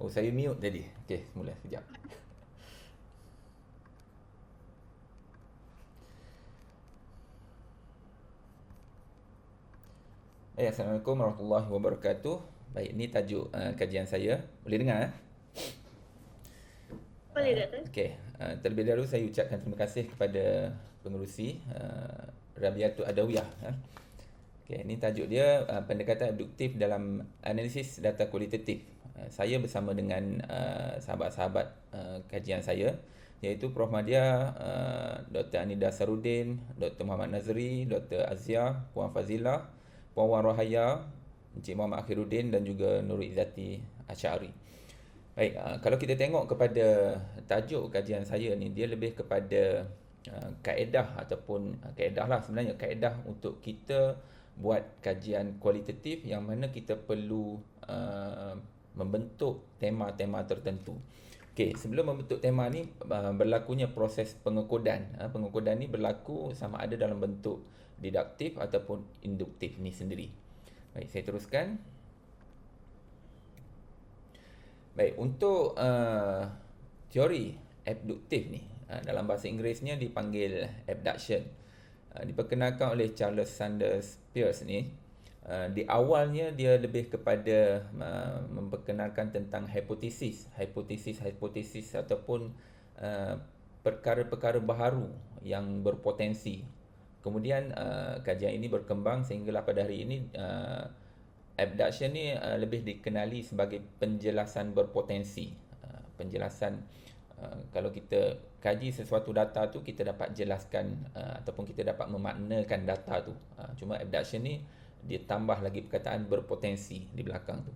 Oh, saya mute tadi. Okey, mula sekejap. Eh, Assalamualaikum warahmatullahi wabarakatuh. Baik, ini tajuk uh, kajian saya. Boleh dengar? Eh? Boleh, Doktor. Okey, uh, terlebih dahulu saya ucapkan terima kasih kepada pengerusi uh, Rabiatul Adawiyah. Uh. Okey, ini tajuk dia uh, pendekatan abduktif dalam analisis data kualitatif. Uh, saya bersama dengan uh, sahabat-sahabat uh, kajian saya iaitu Prof Madia, uh, Dr. Anida Sarudin, Dr. Muhammad Nazri, Dr. Azia, Puan Fazilah, Puan Wan Rohaya, Encik Muhammad Akhiruddin dan juga Nurul Izzati Asyari. Baik, uh, kalau kita tengok kepada tajuk kajian saya ni, dia lebih kepada uh, kaedah ataupun uh, kaedah lah sebenarnya kaedah untuk kita buat kajian kualitatif yang mana kita perlu uh, membentuk tema-tema tertentu. Okey, sebelum membentuk tema ni uh, berlakunya proses pengekodan. Uh, pengekodan ni berlaku sama ada dalam bentuk diduktif ataupun induktif ni sendiri. Baik, saya teruskan. Baik, untuk uh, teori abduktif ni uh, dalam bahasa Inggerisnya dipanggil abduction. Diperkenalkan oleh Charles Sanders Peirce ni. Uh, di awalnya dia lebih kepada uh, memperkenalkan tentang hipotesis, hipotesis-hipotesis ataupun uh, perkara-perkara baharu yang berpotensi Kemudian uh, kajian ini berkembang sehinggalah pada hari ini uh, abduction ni uh, lebih dikenali sebagai penjelasan berpotensi. Uh, penjelasan uh, kalau kita kaji sesuatu data tu kita dapat jelaskan uh, ataupun kita dapat memaknakan data tu. Uh, cuma abduction ni dia tambah lagi perkataan berpotensi di belakang tu.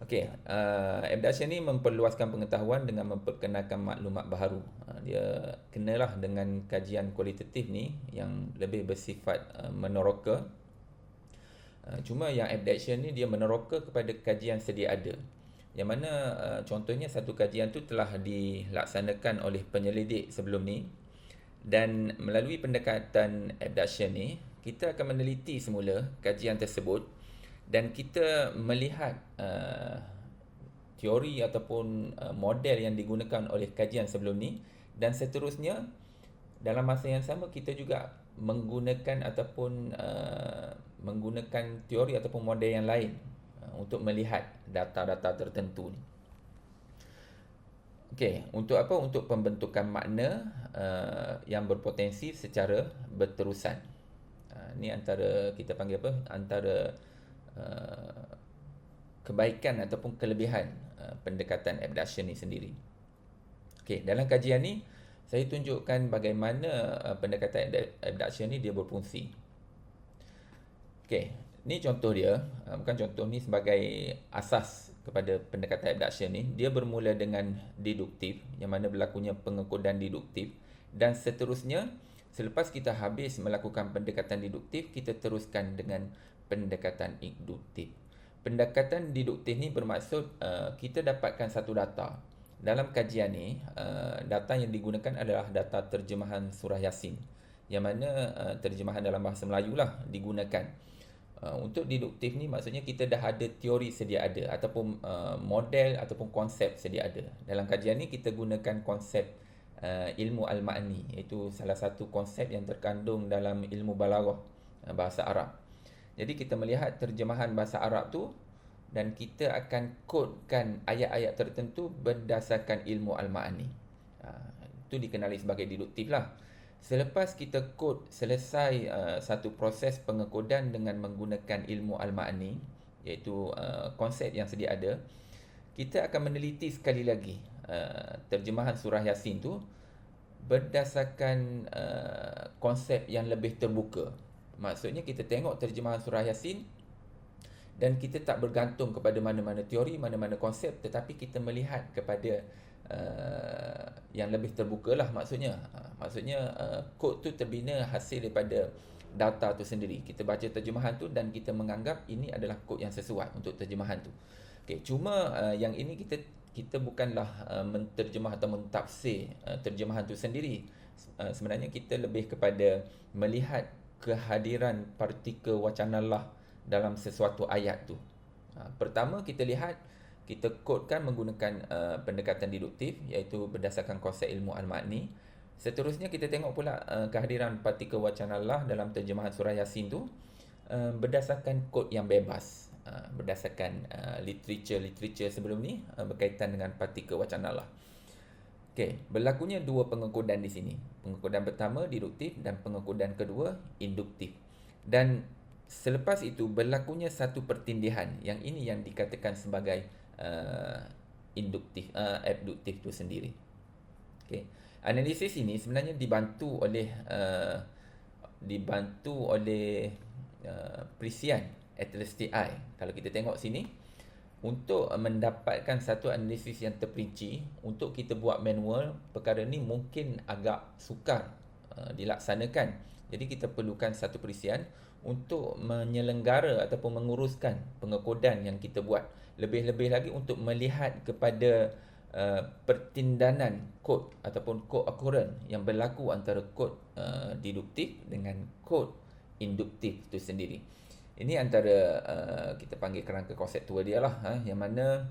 Okey, uh, abduction ni memperluaskan pengetahuan dengan memperkenalkan maklumat baharu. Uh, dia kenalah dengan kajian kualitatif ni yang lebih bersifat uh, meneroka. Uh, cuma yang abduction ni dia meneroka kepada kajian sedia ada. Yang mana uh, contohnya satu kajian tu telah dilaksanakan oleh penyelidik sebelum ni dan melalui pendekatan abduction ni kita akan meneliti semula kajian tersebut dan kita melihat uh, teori ataupun uh, model yang digunakan oleh kajian sebelum ni dan seterusnya dalam masa yang sama kita juga menggunakan ataupun uh, menggunakan teori ataupun model yang lain uh, untuk melihat data-data tertentu ni. Okey, untuk apa? Untuk pembentukan makna uh, yang berpotensi secara berterusan. Ni antara kita panggil apa? Antara Uh, kebaikan ataupun kelebihan uh, pendekatan abduction ni sendiri. Okey, dalam kajian ni saya tunjukkan bagaimana uh, pendekatan abduction ni dia berfungsi. Okey, ni contoh dia, uh, bukan contoh ni sebagai asas kepada pendekatan abduction ni. Dia bermula dengan deduktif yang mana berlakunya pengekodan deduktif dan seterusnya selepas kita habis melakukan pendekatan deduktif kita teruskan dengan pendekatan induktif. Pendekatan deduktif ni bermaksud uh, kita dapatkan satu data. Dalam kajian ni, uh, data yang digunakan adalah data terjemahan surah Yasin. Yang mana uh, terjemahan dalam bahasa Melayu lah digunakan. Uh, untuk deduktif ni maksudnya kita dah ada teori sedia ada ataupun uh, model ataupun konsep sedia ada. Dalam kajian ni kita gunakan konsep uh, ilmu al-ma'ni iaitu salah satu konsep yang terkandung dalam ilmu balaghah uh, bahasa Arab. Jadi kita melihat terjemahan bahasa Arab tu dan kita akan kodkan ayat-ayat tertentu berdasarkan ilmu al-ma'ani. Ha, itu dikenali sebagai deduktif lah. Selepas kita kod selesai uh, satu proses pengekodan dengan menggunakan ilmu al-ma'ani, iaitu uh, konsep yang sedia ada, kita akan meneliti sekali lagi uh, terjemahan surah Yasin tu berdasarkan uh, konsep yang lebih terbuka. Maksudnya kita tengok terjemahan surah Yasin dan kita tak bergantung kepada mana-mana teori, mana-mana konsep tetapi kita melihat kepada uh, yang lebih terbuka lah maksudnya. Uh, maksudnya uh, kod tu terbina hasil daripada data tu sendiri. Kita baca terjemahan tu dan kita menganggap ini adalah kod yang sesuai untuk terjemahan tu. Okay, cuma uh, yang ini kita kita bukanlah uh, menterjemah atau mentafsir uh, terjemahan tu sendiri. Uh, sebenarnya kita lebih kepada melihat kehadiran partikel wacana Allah dalam sesuatu ayat tu. Ha, pertama kita lihat kita kodekan menggunakan uh, pendekatan deduktif iaitu berdasarkan konsep ilmu al-ma'ni. Seterusnya kita tengok pula uh, kehadiran partikel wacana Allah dalam terjemahan surah Yasin tu uh, berdasarkan kod yang bebas. Uh, berdasarkan uh, literature-literature sebelum ni uh, berkaitan dengan partikel wacana Allah. Okey, berlakunya dua pengekodan di sini. Pengekodan pertama deduktif dan pengekodan kedua induktif. Dan selepas itu berlakunya satu pertindihan yang ini yang dikatakan sebagai uh, induktif uh, abduktif itu sendiri. Okey. Analisis ini sebenarnya dibantu oleh uh, dibantu oleh uh, perisian Atlas TI. Kalau kita tengok sini, untuk mendapatkan satu analisis yang terperinci untuk kita buat manual perkara ni mungkin agak sukar uh, dilaksanakan. Jadi kita perlukan satu perisian untuk menyelenggara ataupun menguruskan pengekodan yang kita buat. Lebih-lebih lagi untuk melihat kepada uh, pertindanan kod ataupun kod akuran yang berlaku antara kod uh, deduktif dengan kod induktif itu sendiri ini antara uh, kita panggil kerangka konseptual dia lah ha, yang mana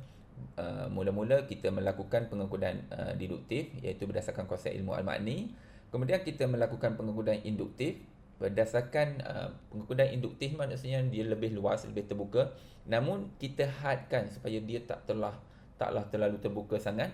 uh, mula-mula kita melakukan pengekodan uh, deduktif iaitu berdasarkan konsep ilmu al-ma'ni kemudian kita melakukan pengekodan induktif. Berdasarkan uh, pengekodan induktif maksudnya dia lebih luas lebih terbuka. Namun kita hadkan supaya dia tak telah taklah terlalu terbuka sangat.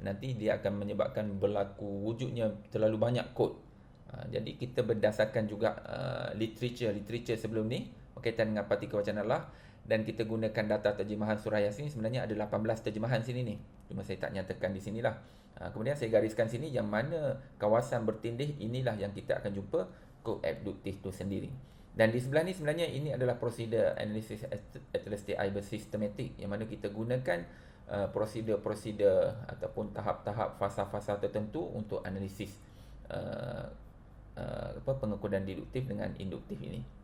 Nanti dia akan menyebabkan berlaku wujudnya terlalu banyak kod. Uh, jadi kita berdasarkan juga uh, literature literature sebelum ni berkaitan dengan partikel wacana Allah dan kita gunakan data terjemahan surah Yasin sebenarnya ada 18 terjemahan sini ni. Cuma saya tak nyatakan di sinilah. Ha, kemudian saya gariskan sini yang mana kawasan bertindih inilah yang kita akan jumpa kod abduktif tu sendiri. Dan di sebelah ni sebenarnya ini adalah prosedur analisis Atlas TI bersistematik yang mana kita gunakan uh, prosedur-prosedur ataupun tahap-tahap fasa-fasa tertentu untuk analisis uh, uh, apa pengekodan deduktif dengan induktif ini.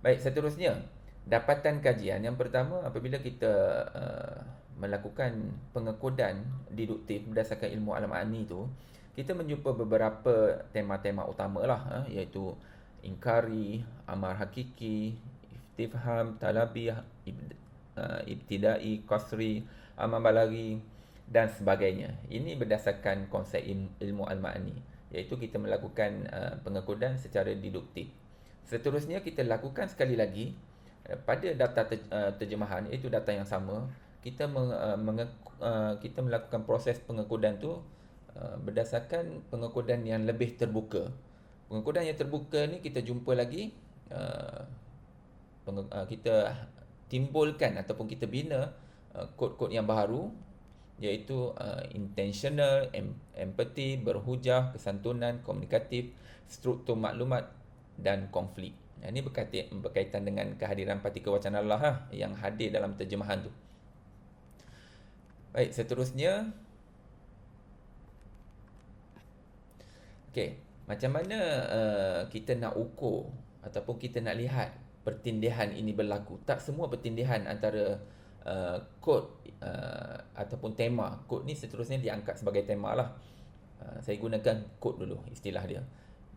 Baik, seterusnya dapatan kajian yang pertama apabila kita uh, melakukan pengekodan deduktif berdasarkan ilmu alam ani itu kita menjumpa beberapa tema-tema utama lah uh, iaitu ingkari, amar hakiki, iftifham, talabi, uh, ibtidai, qasri, amar balagi dan sebagainya. Ini berdasarkan konsep ilmu al-ma'ani iaitu kita melakukan uh, pengekodan secara deduktif. Seterusnya kita lakukan sekali lagi eh, pada data eh, terjemahan iaitu data yang sama kita eh, kita melakukan proses pengekodan tu berdasarkan pengekodan yang lebih terbuka. Pengekodan yang terbuka ni kita jumpa lagi kita timbulkan ataupun kita bina kod-kod yang baru iaitu intentional, empathy, berhujah, kesantunan, komunikatif, struktur maklumat dan konflik. Ini berkaitan, dengan kehadiran partikel wacana Allah ha, yang hadir dalam terjemahan tu. Baik, seterusnya. Okey, macam mana uh, kita nak ukur ataupun kita nak lihat pertindihan ini berlaku? Tak semua pertindihan antara uh, kod uh, ataupun tema. Kod ni seterusnya diangkat sebagai tema lah. Uh, saya gunakan kod dulu istilah dia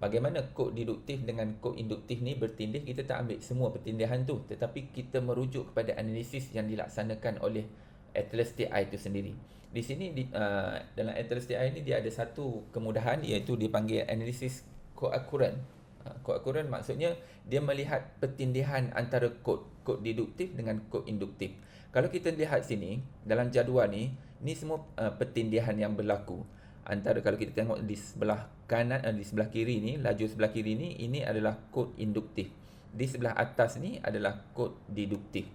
bagaimana kod deduktif dengan kod induktif ni bertindih kita tak ambil semua pertindihan tu. Tetapi kita merujuk kepada analisis yang dilaksanakan oleh Atlas TI itu sendiri. Di sini di, uh, dalam Atlas TI ni dia ada satu kemudahan iaitu dipanggil analisis kod akuran uh, kod akuran maksudnya dia melihat pertindihan antara kod kod deduktif dengan kod induktif. Kalau kita lihat sini dalam jadual ni ni semua uh, pertindihan yang berlaku antara kalau kita tengok di sebelah kanan uh, di sebelah kiri ni laju sebelah kiri ni ini adalah kod induktif. Di sebelah atas ni adalah kod deduktif.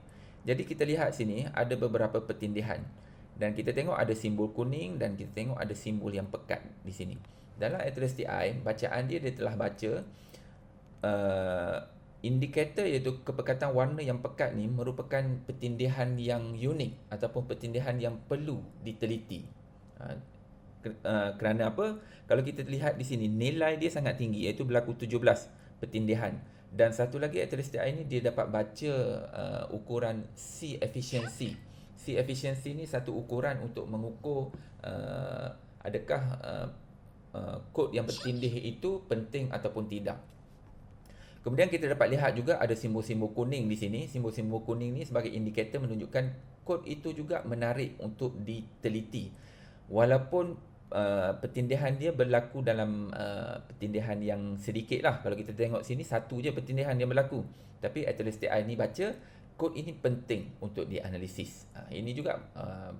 Jadi kita lihat sini ada beberapa pertindihan dan kita tengok ada simbol kuning dan kita tengok ada simbol yang pekat di sini. Dalam Atlas TI bacaan dia dia telah baca uh, indikator iaitu kepekatan warna yang pekat ni merupakan pertindihan yang unik ataupun pertindihan yang perlu diteliti. Uh, uh, kerana apa? Kalau kita lihat di sini nilai dia sangat tinggi iaitu berlaku 17 pertindihan. Dan satu lagi aktivitas ini dia dapat baca uh, ukuran C efficiency. C efficiency ni satu ukuran untuk mengukur uh, adakah uh, uh, kod yang bertindih itu penting ataupun tidak. Kemudian kita dapat lihat juga ada simbol-simbol kuning di sini. Simbol-simbol kuning ni sebagai indikator menunjukkan kod itu juga menarik untuk diteliti. Walaupun uh, pertindihan dia berlaku dalam uh, pertindihan yang sedikit lah. Kalau kita tengok sini, satu je pertindihan yang berlaku. Tapi atelistik I ni baca, kod ini penting untuk dianalisis. Uh, ini juga uh,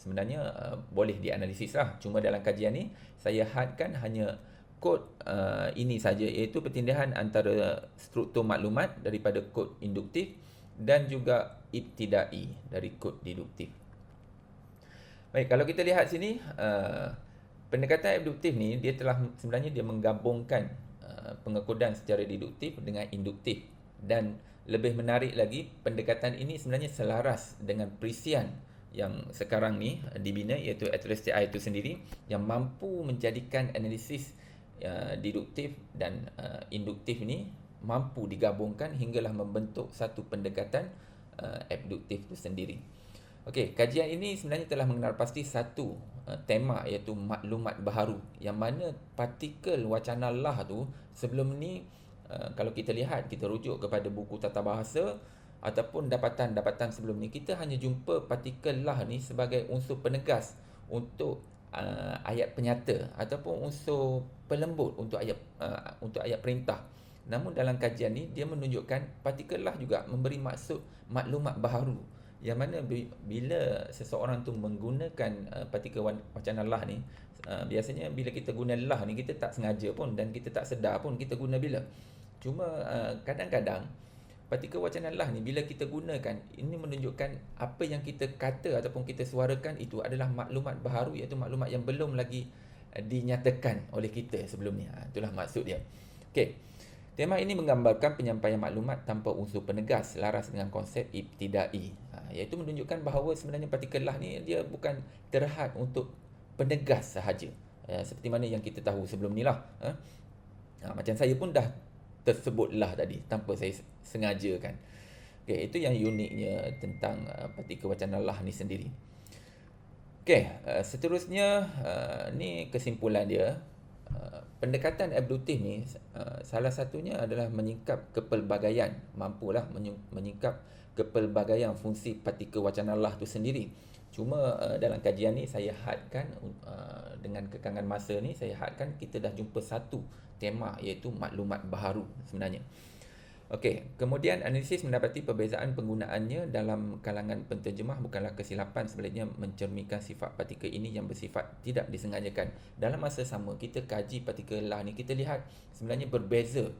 sebenarnya uh, boleh dianalisis lah. Cuma dalam kajian ni, saya hadkan hanya kod uh, ini saja iaitu pertindihan antara struktur maklumat daripada kod induktif dan juga ibtidai dari kod deduktif. Baik, kalau kita lihat sini uh, pendekatan induktif ni dia telah sebenarnya dia menggabungkan uh, pengekodan secara deduktif dengan induktif dan lebih menarik lagi pendekatan ini sebenarnya selaras dengan perisian yang sekarang ni dibina iaitu Atlas TI itu sendiri yang mampu menjadikan analisis uh, deduktif dan uh, induktif ini mampu digabungkan hinggalah membentuk satu pendekatan uh, abduktif itu sendiri. Okey, kajian ini sebenarnya telah mengenal pasti satu uh, tema iaitu maklumat baharu yang mana partikel wacana lah tu sebelum ni uh, kalau kita lihat kita rujuk kepada buku tata bahasa ataupun dapatan-dapatan sebelum ni kita hanya jumpa partikel lah ni sebagai unsur penegas untuk uh, ayat penyata ataupun unsur pelembut untuk ayat uh, untuk ayat perintah. Namun dalam kajian ni dia menunjukkan partikel lah juga memberi maksud maklumat baharu yang mana bila seseorang tu menggunakan uh, partikel wacana lah ni uh, biasanya bila kita guna lah ni kita tak sengaja pun dan kita tak sedar pun kita guna bila. Cuma uh, kadang-kadang partikel wacana lah ni bila kita gunakan ini menunjukkan apa yang kita kata ataupun kita suarakan itu adalah maklumat baharu iaitu maklumat yang belum lagi dinyatakan oleh kita sebelum ni. Ha, itulah maksud dia. Okey Tema ini menggambarkan penyampaian maklumat tanpa unsur penegas laras dengan konsep ibtidai. Ha, iaitu menunjukkan bahawa sebenarnya partikel lah ni dia bukan terhad untuk penegas sahaja. Ha, seperti mana yang kita tahu sebelum ni lah. Ha? Ha, macam saya pun dah tersebut lah tadi tanpa saya sengaja kan. Okay, itu yang uniknya tentang uh, partikel wacana lah ni sendiri. Okay, uh, seterusnya uh, ni kesimpulan dia. Uh, pendekatan abduktif ni uh, salah satunya adalah menyingkap kepelbagaian. Mampulah menyingkap kepelbagaian fungsi partikel wacana Allah tu sendiri. Cuma uh, dalam kajian ni saya hadkan uh, dengan kekangan masa ni saya hadkan kita dah jumpa satu tema iaitu maklumat baharu sebenarnya Okey, kemudian analisis mendapati perbezaan penggunaannya dalam kalangan penterjemah bukanlah kesilapan sebaliknya mencerminkan sifat partikel ini yang bersifat tidak disengajakan. Dalam masa sama kita kaji partikel lah ni kita lihat sebenarnya berbeza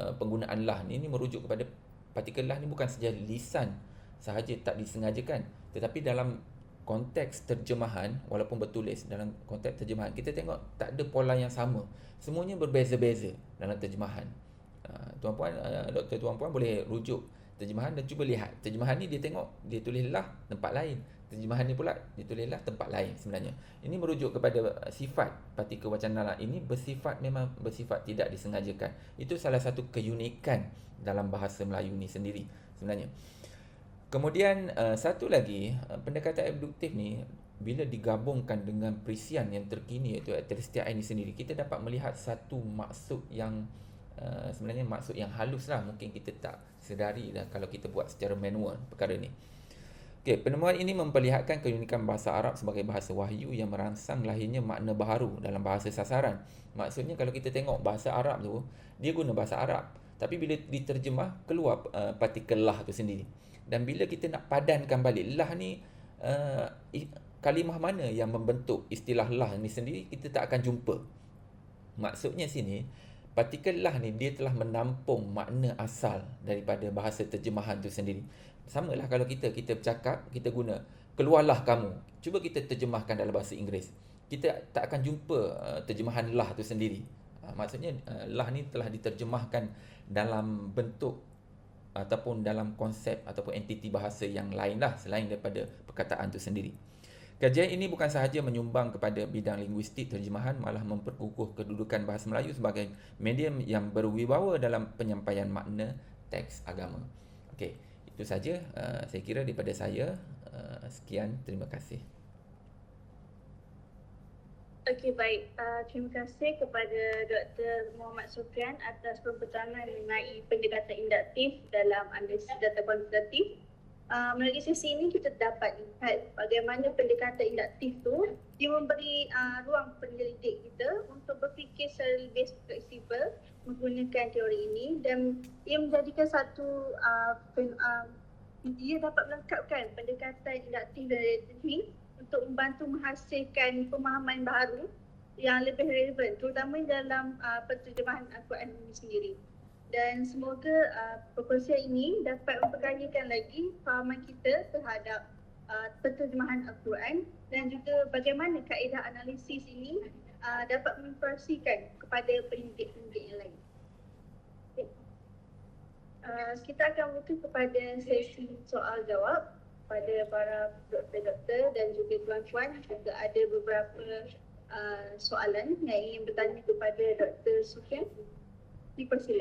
uh, penggunaan lah ni ini merujuk kepada partikel lah ni bukan saja lisan sahaja tak disengajakan tetapi dalam konteks terjemahan walaupun bertulis dalam konteks terjemahan kita tengok tak ada pola yang sama. Semuanya berbeza-beza dalam terjemahan. Tuan-puan uh, doktor tuan-puan boleh rujuk terjemahan dan cuba lihat. Terjemahan ni dia tengok dia tulislah tempat lain. Terjemahan ni pula dia tulislah tempat lain sebenarnya. Ini merujuk kepada sifat partikel wacana ini bersifat memang bersifat tidak disengajakan. Itu salah satu keunikan dalam bahasa Melayu ni sendiri sebenarnya. Kemudian uh, satu lagi uh, pendekatan abduktif ni bila digabungkan dengan perisian yang terkini iaitu aktivistik ini sendiri kita dapat melihat satu maksud yang Uh, sebenarnya maksud yang halus lah mungkin kita tak sedari dah kalau kita buat secara manual perkara ni. Okay, penemuan ini memperlihatkan keunikan bahasa Arab sebagai bahasa wahyu yang merangsang lahirnya makna baharu dalam bahasa sasaran. Maksudnya kalau kita tengok bahasa Arab tu, dia guna bahasa Arab. Tapi bila diterjemah, keluar uh, partikel lah tu sendiri. Dan bila kita nak padankan balik, lah ni uh, kalimah mana yang membentuk istilah lah ni sendiri, kita tak akan jumpa. Maksudnya sini, partikel lah ni dia telah menampung makna asal daripada bahasa terjemahan tu sendiri. Sama lah kalau kita kita bercakap, kita guna keluarlah kamu. Cuba kita terjemahkan dalam bahasa Inggeris. Kita tak akan jumpa uh, terjemahan lah tu sendiri. Uh, maksudnya uh, lah ni telah diterjemahkan dalam bentuk ataupun dalam konsep ataupun entiti bahasa yang lain lah selain daripada perkataan tu sendiri. Kajian ini bukan sahaja menyumbang kepada bidang linguistik terjemahan malah memperkukuh kedudukan bahasa Melayu sebagai medium yang berwibawa dalam penyampaian makna teks agama. Okey, itu saja uh, saya kira daripada saya. Uh, sekian, terima kasih. Okey, baik. Uh, terima kasih kepada Dr. Muhammad Sofian atas pempertangan mengenai pendekatan induktif dalam analisis data kuantitatif. Uh, melalui sesi ini kita dapat lihat bagaimana pendekatan induktif tu dia memberi uh, ruang penyelidik kita untuk berfikir secara lebih fleksibel menggunakan teori ini dan ia menjadikan satu uh, pen, uh, dia dapat melengkapkan pendekatan induktif dan reduktif untuk membantu menghasilkan pemahaman baru yang lebih relevan terutama dalam uh, penterjemahan Al-Quran ini sendiri dan semoga uh, perkongsian ini dapat memperkayakan lagi fahaman kita terhadap uh, penterjemahan Al-Quran dan juga bagaimana kaedah analisis ini uh, dapat menginspirasikan kepada pendidik-pendidik yang lain. Uh, kita akan buka kepada sesi soal jawab pada para doktor-doktor dan juga tuan-tuan juga ada beberapa uh, soalan yang ingin bertanya kepada Dr. Sufian. people feel